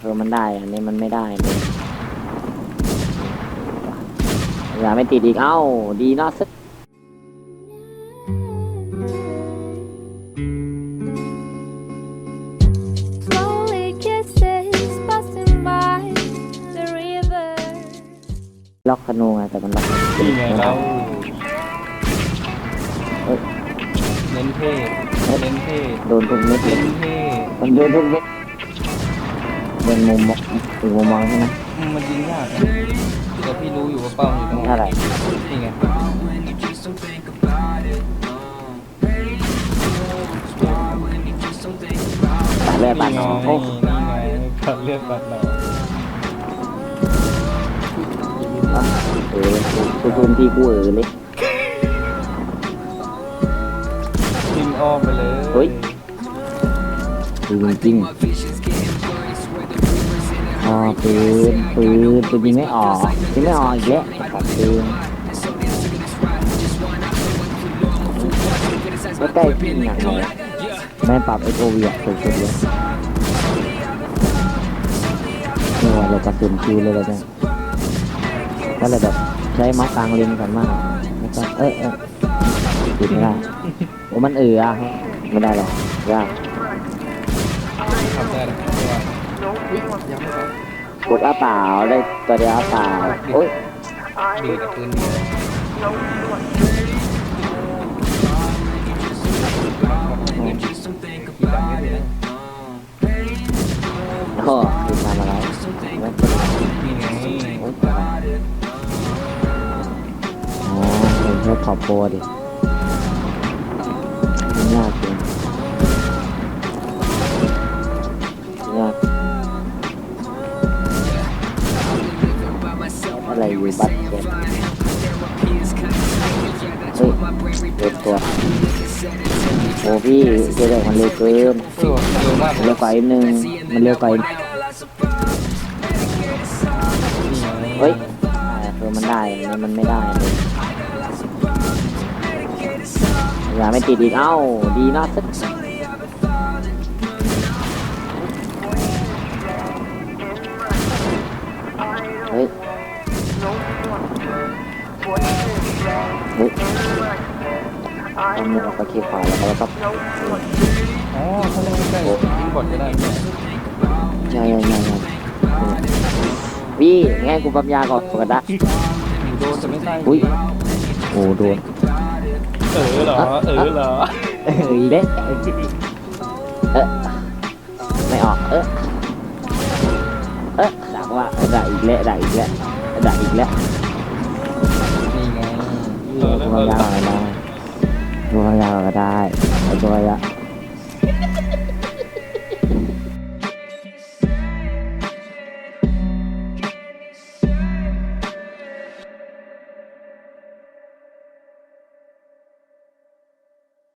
คือมันได้ อันนี้มันไม่ได้เลยอย่าไม่ติดอีกเอ้า ดีเนาะซึ Slowly kisses passing by the river. ล็อกธนูไงแต่มันล็อกนี่ไงเราเอ้ยเน้นเท่เน้นเท่โดนทุกเม็ดเลเน้ยนเท่มันโดนทุกเม็ด เป็นมุมมองถึงมุมมองใช่ไหมอืมมันยิงยากนะแต่พี่รู้อยู่ว่าเป้าอยู่ตรงไหนเท่าไหร่นี่ไงตัดเลือดตัดน้องโอ้นี่ไงขัดเลือดปัดเราเออกูพื้นที่กูเออเลยยิงอ้อมไปเลยเฮ้ย คือจริง อ๋อปืนปืนปืนยิงไม่ออกยิงไม่ออกอีกแล้วตัดปืนก็ใกล้ที่หนักเลยไม่ปรับไอโอวีอะสุดๆเลยเนี่ยเรากระสุนคิวเลยเลยเนี่ยก็เลยแบบใช้มาส์กลางเลนกันมากแล้วก็เอ้ยเอ้ยติดไม่ได้โอ้มันเอือไม่ได้หรอกยากทำได้ นะเพรายังไม่กดอาเปล่าได้ตัวเดียวอาเปล่าโอ้ยดีกับปืนดียวโอ้คือทำอะไรไม่เป็นไรโอ้ยอ๋อเห็นแค่ขอบโปรดิ อะไรอยู่บัตรเกตเฮ้ยเร็วตัวโอ้พี่เจอเด็กมันเร็วเกินเออเร็วมากมันเลเร็ยวกว่าอีกนึงมันเร็วกว่าอีกนี่ไงเฮ้ยแต่คือมันได้มันไม่ได้เลยอย่าไม่ติดอีกเอ้าดีนาะซึเเฮ้ยทำมือเราก็ขี้ขวาแล้วก็อ๋อถ้าเล่นใกล้ๆยิงบอดก็ได้เนี่ยใช่ใช่ใช่ใช่พี่งั้นกูปั๊มยาก่อนก็ได้โดนจะไม่ใช่อุ้ยโอ้โดนเออเหรอเออเหรอเอ้ยเละเออไม่ออกเออเออดักว่าดักอีกแล้วดักอีกแล้วดักอีกแล้วนี่ ไงเอตัวอแล้วตัเอวอยาวก็ได้ตัวยาวก็ได้ตัวระยะ